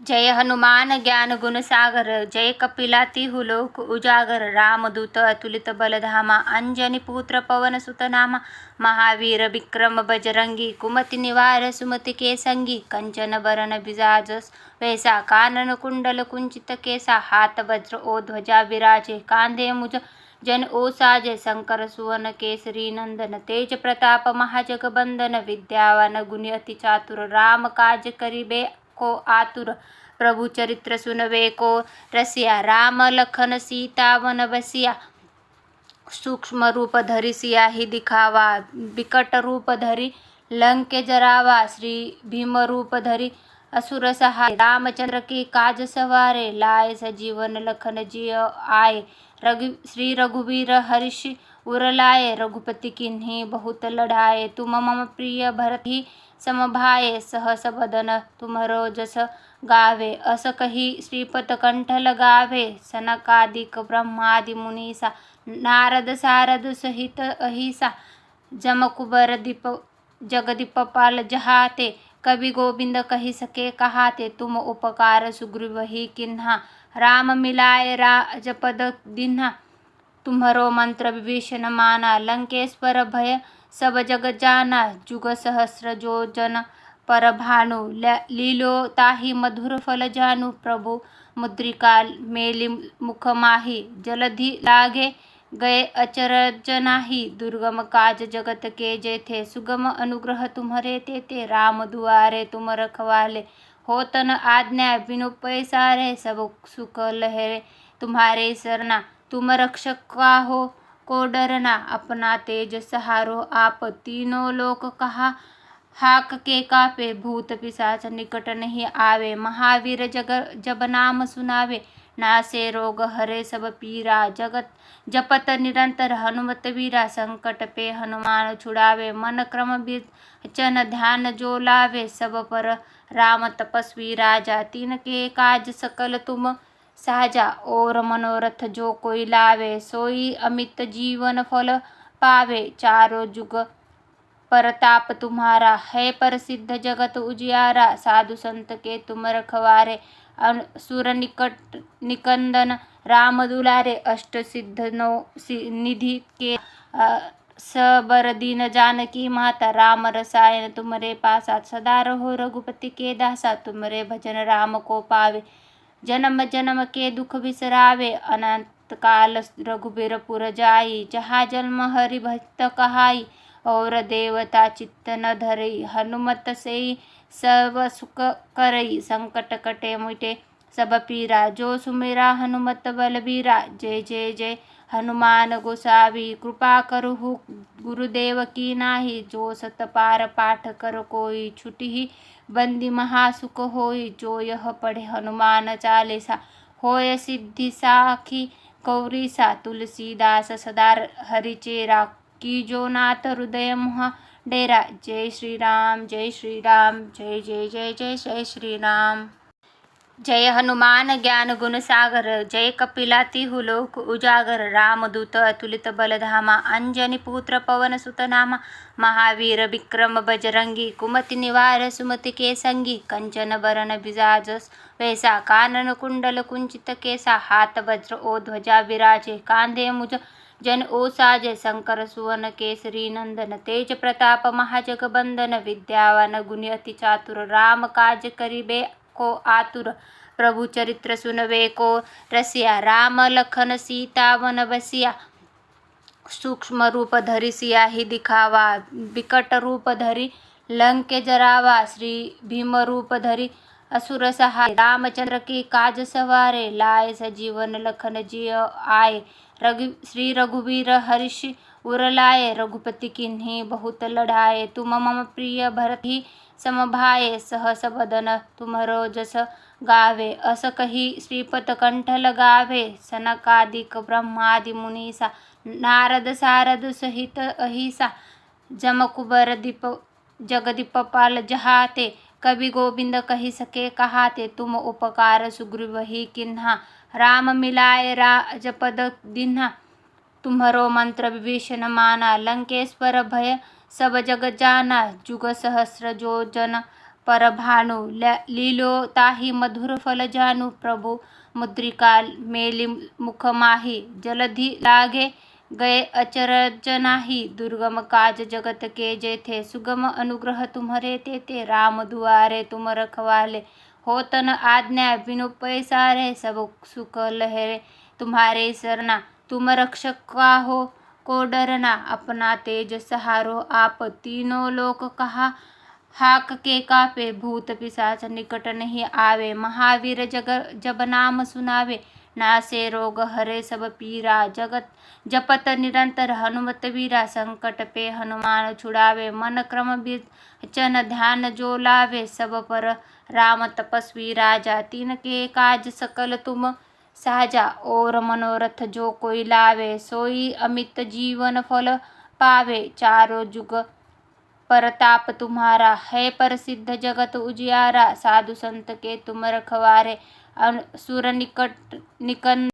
जय हनुमान ज्ञान गुण सागर जय कपिलातिहु लोक उजागर रामदूत अतुलित बलधामा अंजनी पुत्र पवन सुतनामा महावीर विक्रम बजरंगी कुमति निवार सुमति के संगी कंचन बरन बिजाज वैसा कानन कुंडल कुंचित केसा हाथ वज्र ओ ध्वजा विराजे कांधे मुज जन ओ साजे शंकर सुवन केसरी नंदन तेज प्रताप महाजगबंदन विद्यावान गुणी अति चातुर राम काज करिबे। को आतुर। प्रभु चरित्र सुनवे को रसिया। राम लखन सीता वन बसिया। सूक्ष्म रूप धरि सिया ही दिखावा। विकट रूप धरि लंके जरावा। श्री भीम रूप धरि असुर सहाय। रामचंद्र की काज सवारे लाय सजीवन लखन जिय आय। रघु श्री रघुवीर हर्ष उरलाय रघुपती रघुपति बहुत लढाये। तुम मम प्रिय भरती समभाये सहस बदन तुमरो जस गावे। अस कही श्रीपत कंठ लगावे सनकादिक ब्रह्मादि मुनीसा। नारद सारद सहित अहिसा। जमकुबर दीप जगदीप पाल जहाते। कवि गोविंद कही सके, कहाते तुम उपकार सुग्रीव ही किन्हा। राम मिलाए राजपद दिन्हा। तुम्हरो मंत्र विभीषण माना, लंकेश्वर भय सब जग जाना। जुग सहस्र जो जन पर भानु लीलो ताही मधुर फल जानु। प्रभु मुद्रिका मेली मुख माही, जलधि लागे। गए अचरज नाही दुर्गम काज जगत के जेथे, सुगम अनुग्रह तुम्हरे ते राम दुआरे तुम रखवाले। होतन आज्ञा, बिनु पैसारे सब सुख लहरे तुम्हारे सरना। तुम रक्षक का हो को डरना, अपना तेज सहारो आप तीनों लोक कहा। हाक के कापे, भूत पिशाच निकट नहीं आवे, महावीर जग जब नाम सुनावे नासे रोग हरे सब पीरा जगत जपत निरंतर हनुमत वीरा संकट पे हनुमान छुड़ावे मन क्रम चन ध्यान जो लावे सब पर राम तपस्वी राजा तीन के काज सकल तुम साजा और मनोरथ जो कोई लावे सोई अमित जीवन फल पावे चारो जुग परताप तुम्हारा, है प्रसिद्ध जगत उजियारा, साधु संत के तुम रखवारे सुर निकट निकंदन, राम दुलारे, अष्ट सिद्ध नो निधि के सबर दीन जानकी माता, राम रसायन तुमरे पासा सदा रहो रघुपति के दासा तुमरे भजन राम को पावे। जन्म जन्म के दुख बिसरावे, अनंत काल रघुबीर पुर जाई, जहाँ जन्म हरि भक्त कहाई और देवता चित्त न धरई, हनुमत से सब सुख करई, संकट कटे मुटे सब पीरा। जो सुमेरा हनुमत बलबीरा, जय जय जय। हनुमान गोसावी, कृपा करहु गुरुदेव की नाही। जो सत पार पाठ कर कोई छुटी ही, बंदी महासुख होई। जो यह पढ़े हनुमान चालीसा, होय सिद्धि साखी कौरीसा। तुलसीदास सदार हरिचेरा जो नाथ हृदय मुहा डेरा। जय श्री राम जय श्री राम जय जय जय जय जय श्री राम जय हनुमान ज्ञान गुण सागर, जय कपिलातिहु लोक उजागर रामदूत अतुलित बलधामा, अंजनी पुत्र पवन सुत नामा, महावीर विक्रम बजरंगी, कुमति निवार सुमति के संगी कंचन बरन बिजाज वैसा, कानन कुंडल कुंचित केसा, हाथ वज्र ओ ध्वजा विराजे, कांधे मुज जन ओ साजे शंकर सुवन केसरी, नंदन तेज प्रताप, महाजगबंदन, विद्यावान गुणी अति चातुर, राम काज करिबे को आतुर, प्रभु चरित्र सुनवे को रसिया, राम लखन सीता वन बसिया, सूक्ष्म रूप धरि सिया ही दिखावा, विकट रूप धरि लंके जरावा, श्री भीम रूप धरि असुर सहाय। रामचंद्र की काज सवारे लाए सजीवन लखन जिय आए। रघु, श्री रघुवीर हर्ष उर लाए, रघुपति किन्हीं बहुत लढ़ाए। तुम मम प्रिय भरत ही समभाए, सहस बदन तुम्हरो जस गावे। अस कही श्रीपत कंठ लगावे, सनकादिक ब्रह्मादि मुनीसा। नारद सारद सहित अहिसा। जमकुबर दीप, जगदीप पाल जहाते। कवि गोविंद कही सके कहा कहाते तुम उपकार सुग्रीव ही किन्हा। राम मिलाए राजपद दिन्हा। तुम्हरो मंत्र विभीषण माना, लंकेश्वर भय सब जग जाना। जुग सहस्र जो जन परभानु ल- लीलो ताही मधुर फल जानु। प्रभु मुद्रिका मेली मुख माही, जलधि लागे। गए अचरज नाही. दुर्गम काज जगत के जेथे सुगम अनुग्रह तुम्हरे तेथे राम दुआरे तुम रखवाले. होतन आज्ञा बिनु पैसारे सब सुख लहरे तुम्हारे सरना. तुम रक्षक का हो को डरना? अपना तेज सहारो आप तीनों लोक कहा? हाक के कापे भूत पिशाच निकट नहीं आवे। महावीर जग, जब नाम सुनावे, नासे रोग हरे सब पीरा। जगत जपत निरंतर हनुमत वीरा। संकट पे हनुमान छुड़ावे, मन क्रम चन ध्यान जो लावे। सब पर राम तपस्वी राजा, तीन के काज सकल तुम साजा। और मनोरथ जो कोई लावे, सोई अमित जीवन फल पावे। चारों जुग परताप तुम्हारा है प्रसिद्ध जगत उजियारा साधु संत के तुम रखवारे सुर निकट निकन